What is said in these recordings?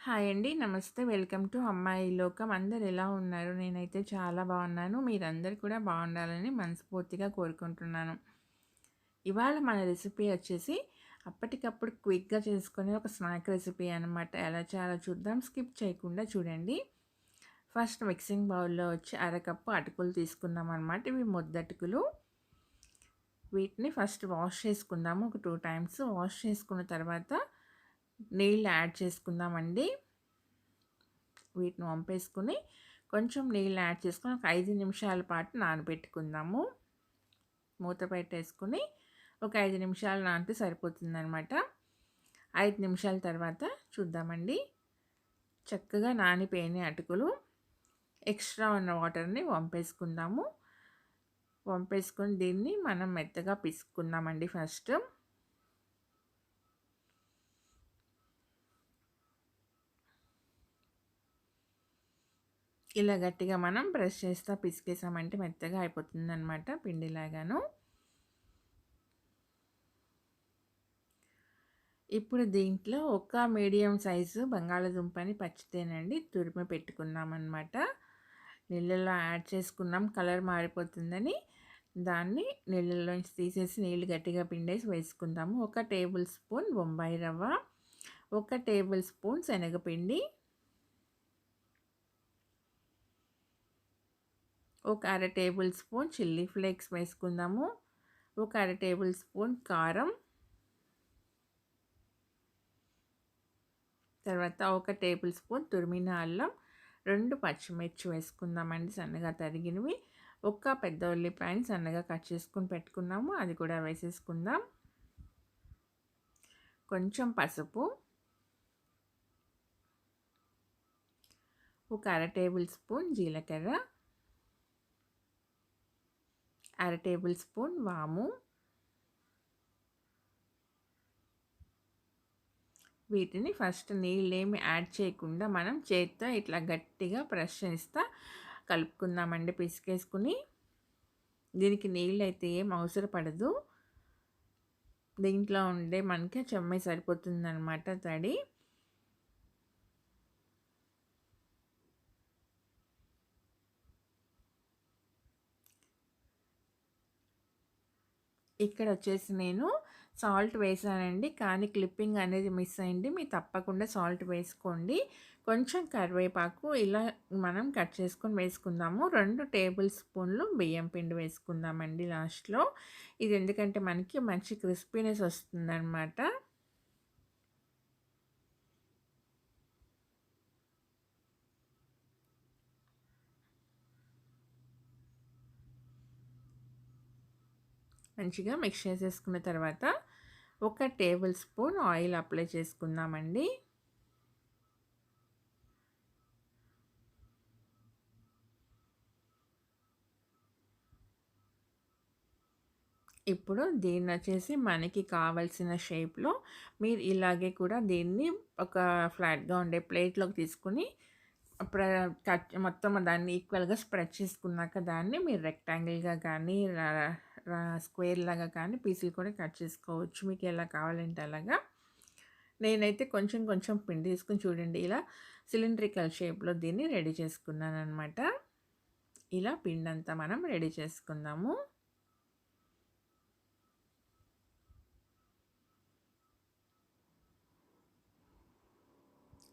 Hi అండి. నమస్తే. Welcome to అమ్మాయి లోకం. అందరు ఎలా ఉన్నారు? నేనైతే చాలా బాగున్నాను. మీరందరు కూడా బాగుండాలని మనస్ఫూర్తిగా కోరుకుంటున్నాను. ఇవాళ మన రెసిపీ వచ్చేసి అప్పటికప్పుడు క్విక్‌గా చేసుకునే ఒక స్నాక్ రెసిపీ అనమాట. ఎలా చాలా చూద్దాం. స్కిప్ చేయకుండా చూడండి. ఫస్ట్ మిక్సింగ్ బౌల్‌లో వచ్చి అరకప్పు అటుకులు తీసుకుందాం అనమాట ఇవి ముద్దటుకులు. వీటిని ఫస్ట్ వాష్ చేసుకుందాము. ఒక టూ టైమ్స్ వాష్ చేసుకున్న తర్వాత నీళ్ళు యాడ్ చేసుకుందామండి. వీటిని వంపేసుకొని కొంచెం నీళ్ళు యాడ్ చేసుకుని ఒక ఐదు నిమిషాల పాటు నానబెట్టుకుందాము. మూత పెట్టేసుకొని ఒక ఐదు నిమిషాలు నానితే సరిపోతుందనమాట. ఐదు నిమిషాల తర్వాత చూద్దామండి. చక్కగా నానిపోయిన అటుకులు. ఎక్స్ట్రా ఉన్న వాటర్‌ని వంపేసుకుందాము. వంపేసుకొని దీన్ని మనం మెత్తగా పిసుకుందామండి ఫస్ట్. ఇలా గట్టిగా మనం ప్రెస్ చేస్తా పిసికేసామంటే మెత్తగా అయిపోతుందనమాట పిండిలాగాను. ఇప్పుడు దీంట్లో ఒక మీడియం సైజు బంగాళదుంపని పచ్చితేనండి తురిమి పెట్టుకున్నామన్నమాట నీళ్ళలో యాడ్ చేసుకున్నాం కలర్ మారిపోతుందని దాన్ని నీళ్ళలోంచి తీసేసి నీళ్ళు గట్టిగా పిండేసి వేసుకుందాము. ఒక టేబుల్ స్పూన్ బొంబాయి రవ్వ, ఒక టేబుల్ స్పూన్ శనగపిండి, ఒక అర టేబుల్ స్పూన్ చిల్లీ ఫ్లేక్స్ వేసుకుందాము. ఒక అర టేబుల్ స్పూన్ కారం, తర్వాత ఒక టేబుల్ స్పూన్ తురిమిన అల్లం, రెండు పచ్చిమిర్చి వేసుకుందామండి సన్నగా తరిగినవి. ఒక్క పెద్ద ఉల్లిపాయని సన్నగా కట్ చేసుకుని పెట్టుకున్నాము. అది కూడా వేసేసుకుందాం. కొంచెం పసుపు, ఒక అర టేబుల్ స్పూన్ జీలకర్ర, అర టేబుల్ స్పూన్ వాము, వీటిని ఫస్ట్ నీళ్ళేమి యాడ్ చేయకుండా మనం చేత్తో ఇట్లా గట్టిగా ప్రెస్ చేస్తా కలుపుకుందామండి పిసికేసుకుని. దీనికి నీళ్ళు అయితే ఏం అవసరం పడదు. దీంట్లో ఉండే మనకి చెమ్మే సరిపోతుందనమాట తడి. ఇక్కడ వచ్చేసి నేను సాల్ట్ వేసానండి. కానీ క్లిప్పింగ్ అనేది మిస్ అయింది. మీరు తప్పకుండా సాల్ట్ వేసుకోండి. కొంచెం కరివేపాకు ఇలా మనం కట్ చేసుకొని వేసుకుందాము. రెండు టేబుల్ స్పూన్లు బియ్యం పిండి వేసుకుందామండి లాస్ట్‌లో. ఇది ఎందుకంటే మనకి మంచి క్రిస్పీనెస్ వస్తుందనమాట. మంచిగా మిక్స్ చేసేసుకున్న తర్వాత ఒక టేబుల్ స్పూన్ ఆయిల్ అప్లై చేసుకుందామండి. ఇప్పుడు దీన్ని వచ్చేసి మనకి కావాల్సిన షేప్‌లో మీరు ఇలాగే కూడా దీన్ని ఒక ఫ్లాట్‌గా ఉండే ప్లేట్‌లోకి తీసుకొని కట్ మొత్తం దాన్ని ఈక్వల్‌గా స్ప్రెడ్ చేసుకున్నాక దాన్ని మీరు రెక్టాంగిల్‌గా కానీ స్క్వేర్ లాగా కానీ పీసులు కూడా కట్ చేసుకోవచ్చు. మీకు ఎలా కావాలంటే అలాగా. నేనైతే కొంచెం కొంచెం పిండి తీసుకొని చూడండి ఇలా సిలిండ్రికల్ షేప్‌లో దీన్ని రెడీ చేసుకున్నాను అనమాట ఇలా పిండి అంతా మనం రెడీ చేసుకుందాము.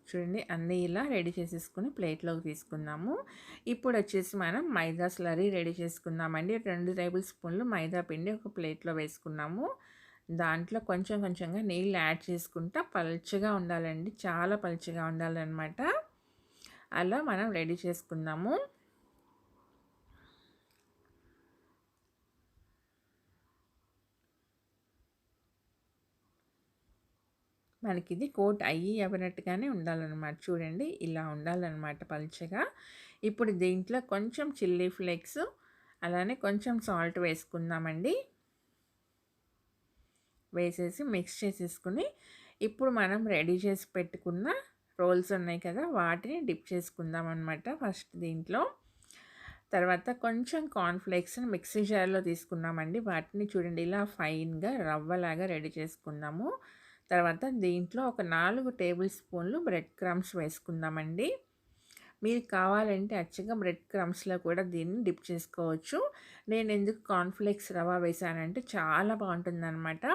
చూడండి అన్నీ ఇలా రెడీ చేసేసుకుని ప్లేట్‌లోకి తీసుకుందాము. ఇప్పుడొచ్చేసి మనం మైదా స్లరీ రెడీ చేసుకుందామండి. రెండు టేబుల్ స్పూన్లు మైదా పిండి ఒక ప్లేట్‌లో వేసుకున్నాము. దాంట్లో కొంచెం కొంచెంగా నీళ్ళు యాడ్ చేసుకుంటా పల్చగా ఉండాలండి. చాలా పలుచగా ఉండాలన్నమాట అలా మనం రెడీ చేసుకుందాము. మనకిది కోట్ అయ్యి ఎవరినట్టుగానే ఉండాలన్నమాట చూడండి ఇలా ఉండాలన్నమాట పలుచగా ఇప్పుడు దీంట్లో కొంచెం చిల్లీ ఫ్లేక్స్ అలానే కొంచెం సాల్ట్ వేసుకుందామండి. వేసేసి మిక్స్ చేసేసుకొని ఇప్పుడు మనం రెడీ చేసి పెట్టుకున్న రోల్స్ ఉన్నాయి కదా! వాటిని డిప్ చేసుకుందాం అనమాట ఫస్ట్ దీంట్లో. తర్వాత కొంచెం కార్న్ఫ్లేక్స్ని మిక్సీ జార్‌లో తీసుకున్నామండి. వాటిని చూడండి ఇలా ఫైన్‌గా రవ్వలాగా రెడీ చేసుకుందాము. తర్వాత దీంట్లో ఒక నాలుగు టేబుల్ స్పూన్లు బ్రెడ్ క్రమ్స్ వేసుకుందామండి. మీరు కావాలంటే అచ్చగా బ్రెడ్ క్రమ్స్లో కూడా దీన్ని డిప్ చేసుకోవచ్చు. నేను ఎందుకు కాన్ఫ్లెక్స్ రవా వేసానంటే చాలా బాగుంటుందన్నమాట.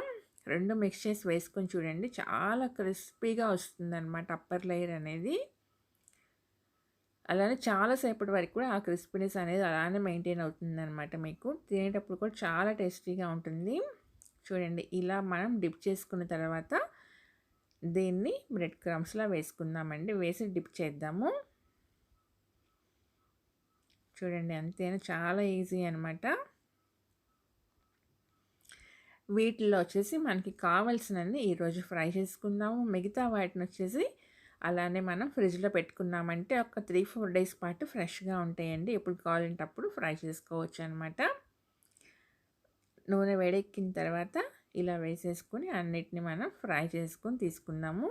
రెండు మిక్స్ వేసుకొని చూడండి చాలా క్రిస్పీగా వస్తుందన్నమాట అప్పర్ లేయర్ అనేది. అలానే చాలాసేపటి వరకు కూడా ఆ క్రిస్పీనెస్ అనేది అలానే మెయింటైన్ అవుతుందన్నమాట మీకు. తినేటప్పుడు కూడా చాలా టేస్టీగా ఉంటుంది. చూడండి ఇలా మనం డిప్ చేసుకున్న తర్వాత దీన్ని బ్రెడ్ క్రమ్స్లా వేసుకుందామండి. వేసి డిప్ చేద్దాము. చూడండి అంతేనా? చాలా ఈజీ అనమాట వీటిలో వచ్చేసి మనకి కావాల్సినవి ఈరోజు ఫ్రై చేసుకుందాము. మిగతా వాటిని వచ్చేసి అలానే మనం ఫ్రిడ్జ్లో పెట్టుకున్నామంటే ఒక త్రీ ఫోర్ డేస్ పాటు ఫ్రెష్గా ఉంటాయండి. ఎప్పుడు కావాలంటే అప్పుడు ఫ్రై చేసుకోవచ్చు అనమాట నూనె వేడెక్కిన తర్వాత ఇలా వేసేసుకొని అన్నిటిని మనం ఫ్రై చేసుకొని తీసుకుందాము.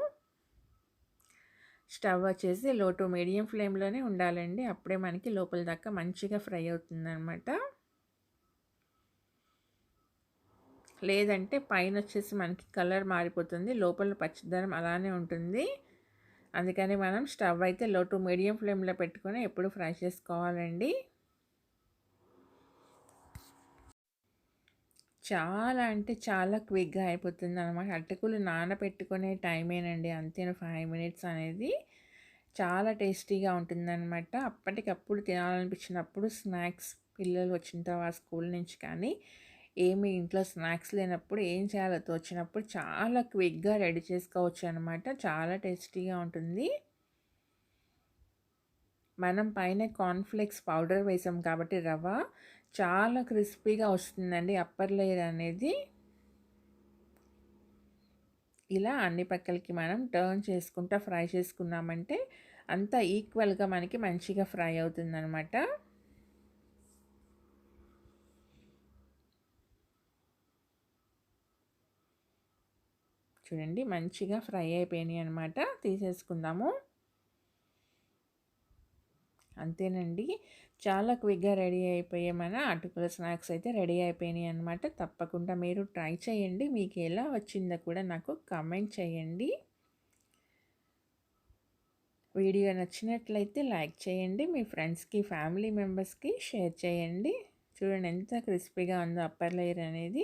స్టవ్ వచ్చేసి లో టు మీడియం ఫ్లేమ్లోనే ఉండాలండి. అప్పుడే మనకి లోపల దాకా మంచిగా ఫ్రై అవుతుందన్నమాట. లేదంటే పైన వచ్చేసి మనకి కలర్ మారిపోతుంది. లోపల పచ్చదనం అలానే ఉంటుంది. అందుకని మనం స్టవ్ అయితే లో టు మీడియం ఫ్లేమ్లో పెట్టుకొని ఎప్పుడు ఫ్రై చేసుకోవాలండి. చాలా అంటే చాలా క్విక్గా అయిపోతుంది అనమాట అటుకులు నానబెట్టుకునే టైమేనండి. అంతే ఫైవ్ మినిట్స్ అనేది చాలా టేస్టీగా ఉంటుందన్నమాట. అప్పటికప్పుడు తినాలనిపించినప్పుడు స్నాక్స్ పిల్లలు వచ్చిన తర్వాత స్కూల్ నుంచి కానీ ఏమి ఇంట్లో స్నాక్స్ లేనప్పుడు ఏం చేయాలో తోచినప్పుడు చాలా క్విక్గా రెడీ చేసుకోవచ్చు అనమాట చాలా టేస్టీగా ఉంటుంది. మనం పైన కార్న్ఫ్లేక్స్ పౌడర్ వేసాం కాబట్టి రవ్వ చాలా క్రిస్పీగా వస్తుందండి. అప్పర్ లేయర్ అనేది ఇలా అన్ని పక్కలకి మనం టర్న్ చేసుకుంటా ఫ్రై చేసుకున్నామంటే అంతా ఈక్వల్గా మనకి మంచిగా ఫ్రై అవుతుందన్నమాట. చూడండి మంచిగా ఫ్రై అయిపోయినాయి అనమాట తీసేసుకుందాము. అంతేనండి. చాలా క్విక్గా రెడీ అయిపోయే మన అటుకుల స్నాక్స్ అయితే రెడీ అయిపోయినాయి అనమాట తప్పకుండా మీరు ట్రై చేయండి. మీకు ఎలా వచ్చిందో కూడా నాకు కమెంట్ చేయండి. వీడియో నచ్చినట్లయితే లైక్ చేయండి. మీ ఫ్రెండ్స్కి ఫ్యామిలీ మెంబర్స్కి షేర్ చేయండి. చూడండి ఎంత క్రిస్పీగా ఉందో అప్పర్ లేయర్ అనేది.